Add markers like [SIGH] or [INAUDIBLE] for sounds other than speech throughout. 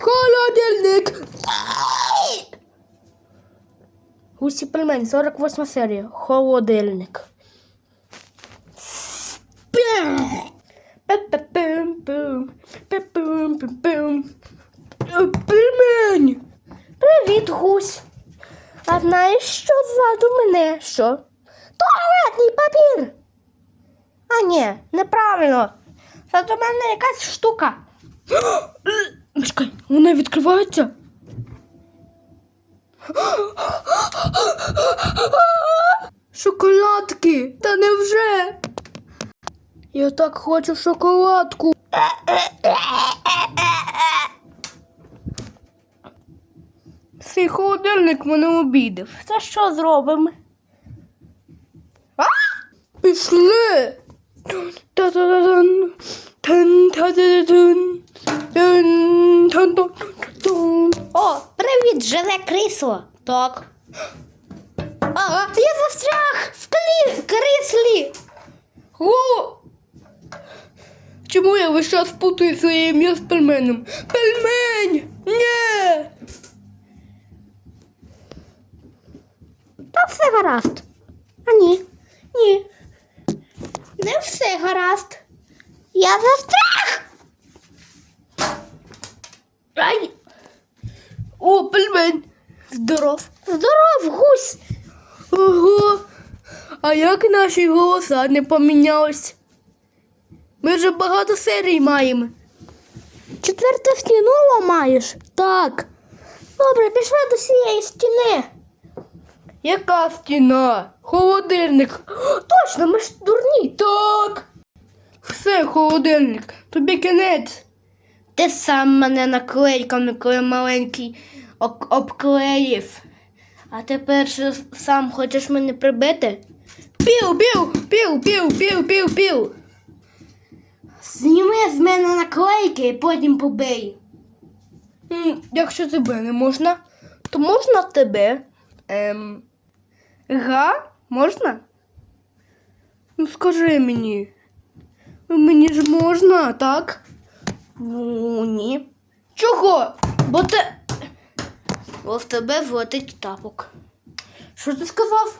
Холодильник. Гусі пельмень, 48 серія. Холодильник. Пельмень! Привіт, гусь. А знаєш, що ззаду мене? Що? Туалетний папір. А ні, неправильно. Ззаду мене якась штука. [GASPS] Чекай, вона відкривається. Шоколадки! Та невже? Я так хочу шоколадку. Цей холодильник мене обідав. Це що зробимо? А? Пішли. Та-та-та-дан. Тан-та-та-та-дун. Тан-тан-тан-тан. О, привіт, живе крісло. Так. Ага, я застряг в клі... кріслі. О! Чому я весь час путаю своє ім'я з пельменем? Пельмень! Ні! Та все гаразд. А ні. Ні. Не все гаразд. Я застряг. О! Здоров! Здоров, гусь. Ого! А як наші голоса не помінялись? Ми вже багато серій маємо. Четверту стіну ламаєш? Так. Добре, пішли до цієї стіни. Яка стіна? Холодильник. О, Точно, ми ж дурні. Так. Все, холодильник, тобі кінець. Ти сам мене наклейками, коли маленький обклеїв. А тепер що сам хочеш мене прибити? Пів, пів, пів, пів, пів, пів, пів. Зніми з мене наклейки і потім побий. Якщо тебе не можна, то можна тебе. Ем, га? Можна? Ну скажи мені. Ну, Мені ж можна, так? Ну, ні. Чого? Бо те. Бо в тебе влетить тапок. Що ти сказав?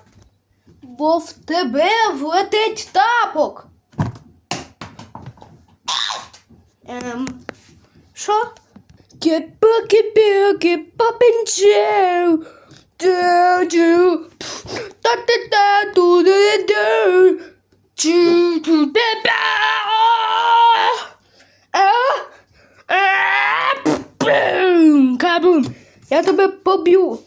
Бо в тебе влетить тапок. Ем. Що? Кіпа-кіпі, папінчев. Ту-ту. Та-та-та-ту-ду-ду. Чу-ту-пе-пе. А? А? Я тебе поб'ю.